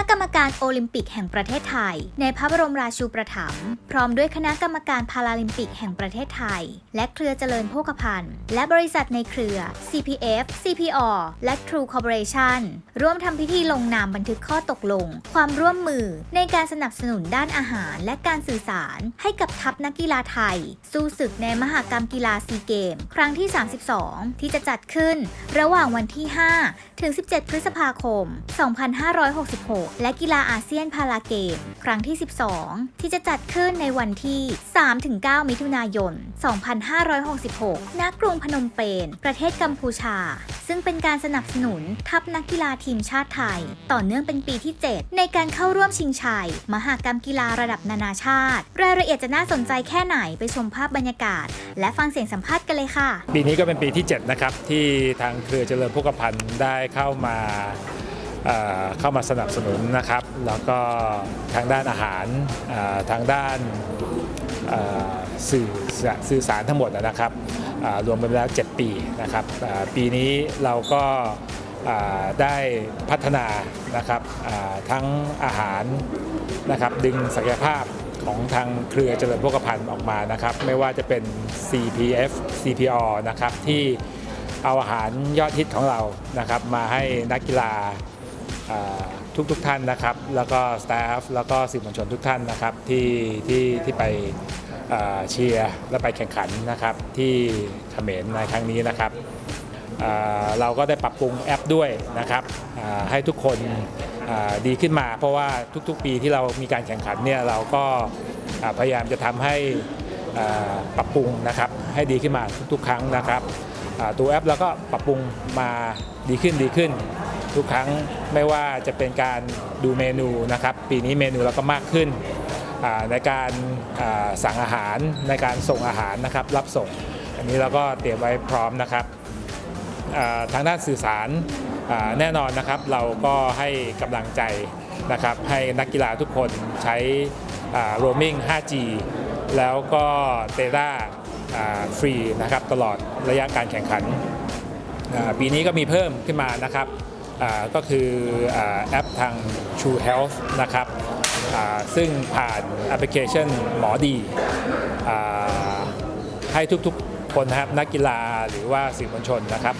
ะกรรมการโอลิมปิกแห่งประเทศไทย ในพระบรมราชูปถัมภ์พร้อมด้วยคณะกรรมการพาราลิมปิกแห่งประเทศไทย และเครือเจริญโภคภัณฑ์ และบริษัทในเครือ CPF CPO และ True Corporation ร่วมทำพิธีลงนามบันทึกข้อตกลง ความร่วมมือในการสนับสนุนด้านอาหารและการสื่อสาร ให้กับทัพนักกีฬาไทย สู้ศึกในมหากรรมกีฬาซีเกม ครั้งที่ 32 ที่จะจัดขึ้น ระหว่างวันที่ 5 ถึง 17 พฤษภาคม 2566และกีฬาอาเซียนพาราเกมครั้งที่ 12 ที่จะจัดขึ้นในวันที่ 3-9 มิถุนายน 2566 ณ กรุงพนมเปญ ประเทศกัมพูชา ซึ่งเป็นการสนับสนุนทัพนักกีฬาทีมชาติไทย ต่อเนื่องเป็นปีที่ 7 ในการเข้าร่วมชิงชัย มหากรรมกีฬาระดับนานาชาติ รายละเอียดจะน่าสนใจแค่ไหนไปชมภาพบรรยากาศ และฟังเสียงสัมภาษณ์กันเลยค่ะ ปีนี้ก็เป็นปีที่ 7 นะครับ ที่ทางเครือเจริญโภคภัณฑ์ได้เข้ามา เข้ามาสนับสนุนนะครับ แล้วก็ทางด้านอาหารทางด้านสื่อสื่อสารทั้งหมดนะครับรวมไปแล้ว 7 ปีนะครับปีนี้เราก็ได้พัฒนานะครับทั้งอาหารนะครับดึงศักยภาพของทางเครือเจริญโภคภัณฑ์ออกมานะครับ ไม่ว่าจะเป็น CPF CPO นะครับที่เอาอาหารยอดฮิตของเรานะครับมาให้นักกีฬา ทุกทุกท่านนะครับ แล้วก็สตาฟแล้วก็สื่อมวลชนทุกท่านนะครับที่ที่ที่ไปเชียร์และไปแข่งขันนะครับที่เขมรในครั้งนี้นะครับเเราก็ได้ปรับปรุงแอปด้วยนะครับให้ทุกคนดีขึ้นมา เพราะว่าทุกๆปีที่เรามีการแข่งขันเนี่ยเราก็พยายามจะทำให้ปรับปรุงนะครับให้ดีขึ้นมาทุกๆ ครั้งนะครับตัวแอปเราก็ปรับปรุงมาดีขึ้นดีขึ้น ทุกครั้งไม่ว่าจะเป็นการดูเมนูนะครับ ปีนี้เมนูเราก็มากขึ้นในการสั่งอาหารในการส่งอาหารนะครับ รับส่ง อันนี้เราก็เตรียมไว้พร้อมนะครับทางด้านสื่อสารแน่นอนนะครับ เราก็ให้กำลังใจนะครับ ให้นักกีฬาทุกคนใช้โรมมิ่ง 5G แล้วก็เตต้าฟรีนะครับตลอดระยะการแข่งขัน ปีนี้ก็มีเพิ่มขึ้นมานะครับ ก็คืออแอปทาง True Health นะครับซึ่งผ่านแอปพลิเคชันหมอดีอให้ทุกๆคนนะครับนักกีฬาหรือว่าสื่อมวลชนนะครับ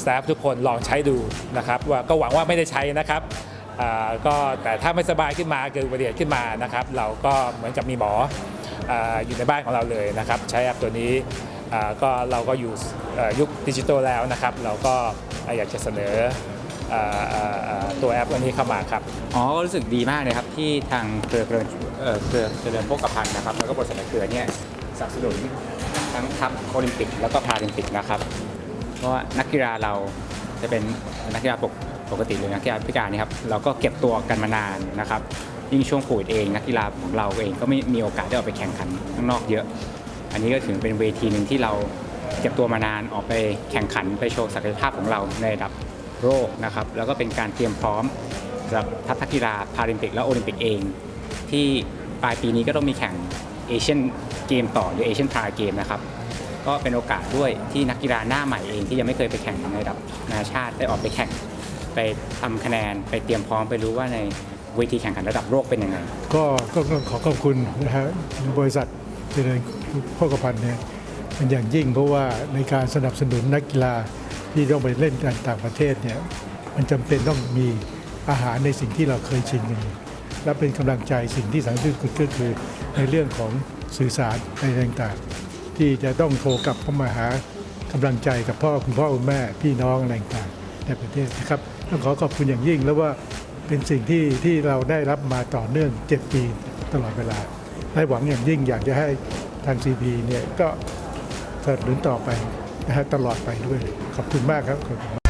สตาฟทุกคนลองใช้ดูนะครับว่าก็หวังว่าไม่ได้ใช้นะครับก็แต่ถ้าไม่สบายขึ้นมาเกิดอุบัติเหตุขึ้นมานะครับ เราก็เหมือนกับมีหมอออยู่ในบ้านของเราเลยนะครับ ใช้แอปตัวนี้ก็เราก็อยู่ยุคดิจิทัลแล้วนะครับ เราก็อยากจะเสนอ ตัวแอปอันนี้เข้ามาครับ อ๋อ ก็รู้สึกดีมากเลยครับที่ทางเครือเครือเอ่อเครือเจริญโภคภัณฑ์นะครับ แล้วก็บริษัทเครือเนี่ยสนับสนุนทั้งทัพโอลิมปิกแล้วก็พาลิมปิกนะครับ เพราะว่านักกีฬาเราจะเป็นนักกีฬาปกปกติหรือนักกีฬาพิการนี่ครับเราก็เก็บตัวกันมานานนะครับ ยิ่งช่วงโควิดเองนักกีฬาของเราเองก็ไม่มีโอกาสได้ออกไปแข่งขันข้างนอกเยอะ อันนี้ก็ถือเป็นเวทีหนึ่งที่เราเก็บตัวมานานออกไปแข่งขันไปโชว์ศักยภาพของเราในระดับ โลกนะครับแล้วก็เป็นการเตรียมพร้อมสำหรับทัพนักกีฬาพาราลิมปิกและโอลิมปิกเอง ที่ปลายปีนี้ก็ต้องมีแข่งเอเชียนเกมต่อหรือเอเชียนพาราเกมนะครับก็เป็นโอกาสด้วยที่นักกีฬาหน้าใหม่เองที่ยังไม่เคยไปแข่งในระดับนานาชาติได้ออกไปแข่งไปทำคะแนนไปเตรียมพร้อมไปรู้ว่าในเวทีแข่งขันระดับโลกเป็นยังไงก็ก็ก็ขอขอบคุณนะฮะบริษัทเจริญโภคภัณฑ์เนี่ยเป็นอย่างยิ่งเพราะว่าในการสนับสนุนนักกีฬา ที่ต้องไปเล่นกันต่างประเทศเนี่ยมันจำเป็นต้องมีอาหารในสิ่งที่เราเคยชินกันและเป็นกำลังใจสิ่งที่สำคัญที่สุดก็คือในเรื่องของสื่อสารในต่างๆ ที่จะต้องโทรกลับเข้ามาหากำลังใจกับพ่อคุณพ่อคุณแม่พี่น้องอะไรต่างๆในประเทศนะครับต้องขอขอบคุณอย่างยิ่งแล้วว่าเป็นสิ่งที่ที่เราได้รับมาต่อเนื่อง 7 ปีตลอดเวลาและหวังอย่างยิ่งอยากจะให้ทางซีพีเนี่ยก็สนับสนุนต่อไป นะฮะตลอดไปด้วย ขอบคุณมากครับ